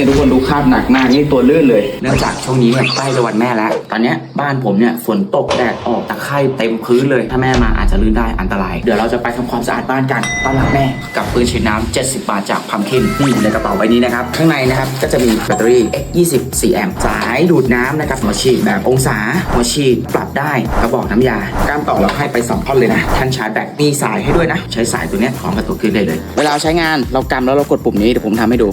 เนี่ยทุกคนดูคราบหนักมากนี่ตัวลื่นเลย เนื่องจากช่วงนี้เนี่ยใกล้จะวันแม่แล้ว ตอนเนี้ยบ้านผมเนี่ยฝนตกแดดออกตะไคร่เต็มพื้นเลย ถ้าแม่มาอาจจะลื่นได้อันตราย เดี๋ยวเราจะไปทำความสะอาดบ้านกันต้อนรับแม่กับปืนฉีดน้ำ70 บาทจากพัมคินนี่อยู่ในกระเป๋าใบนี้นะครับ ข้างในนะครับก็จะมีแบตเตอรี่ X20 4แอมป์สายดูดน้ำนะครับหัวฉีดแบบองศาหัวฉีดปรับได้กระบอกน้ำยาก้ามต่อเราให้ไป2ท่อนเลยนะท่านชาร์จแบตมีสายให้ด้วยนะ ใช้สายตัวเนี้ยของกับตัวขึ้นได้เลย เวลาใช้งานเรากำแล้วเรากดปุ่มนี้เดี๋ยวผมทำให้ดู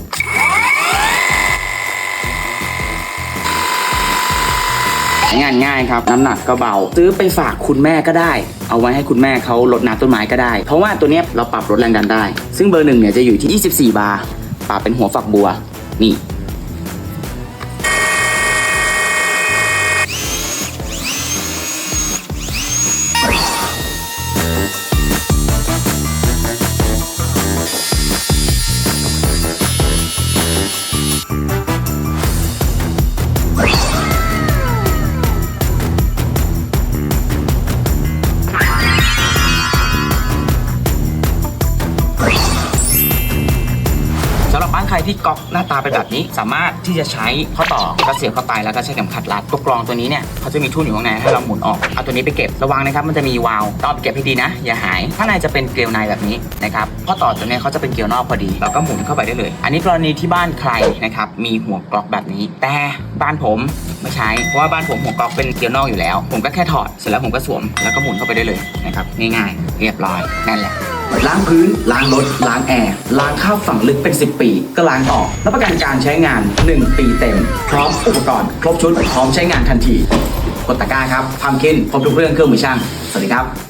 งานง่ายครับ น้ำหนักก็เบา ซื้อไปฝากคุณแม่ก็ได้ เอาไว้ให้คุณแม่เขาลดน้ำต้นไม้ก็ได้ เพราะว่าตัวเนี้ยเราปรับลดแรงดันได้ ซึ่งเบอร์หนึ่งเนี่ยจะอยู่ที่ 24 บาร์ปรับเป็นหัวฝักบัวนี่ ใครที่ก๊อกหน้าตาเป็นแบบนี้ สามารถที่จะใช้ข้อต่อกระเสียบเข้าไปแล้วก็ใช้เข็มขัดรัดตัวกรองตัวนี้เนี่ยเขาจะมีทุ่นอยู่ข้างในให้เราหมุนออกเอาตัวนี้ไปเก็บระวังนะครับมันจะมีวาล์วต้องเอาไปเก็บให้ดีนะ อย่าหายข้างในจะเป็นเกลียวในแบบนี้นะครับข้อต่อตัวนี้เขาจะเป็นเกลียวนอกพอดีเราก็หมุนเข้าไปได้เลย อันนี้กรณีที่บ้านใครนะครับมีหัวกรอกแบบนี้ แต่บ้านผมไม่ใช้เพราะว่าบ้านผมหัวกรอกเป็นเกลียวนอกอยู่แล้ว ผมก็แค่ถอดเสร็จแล้วผมก็สวมแล้วก็หมุนเข้าไปได้เลยนะครับง่ายๆเรียบร้อยนั่นแหละ ล้างพื้น ล้างรถ ล้างแอร์ ล้างข้าวฝังลึกเป็น 10 ปี ก็ล้างออกรับประกันการใช้งาน 1 ปีเต็ม พร้อมอุปกรณ์ ครบชุด พร้อมใช้งานทันทีกดตะกร้าครับทำคินครบทุกเรื่องเครื่องมือช่าง สวัสดีครับ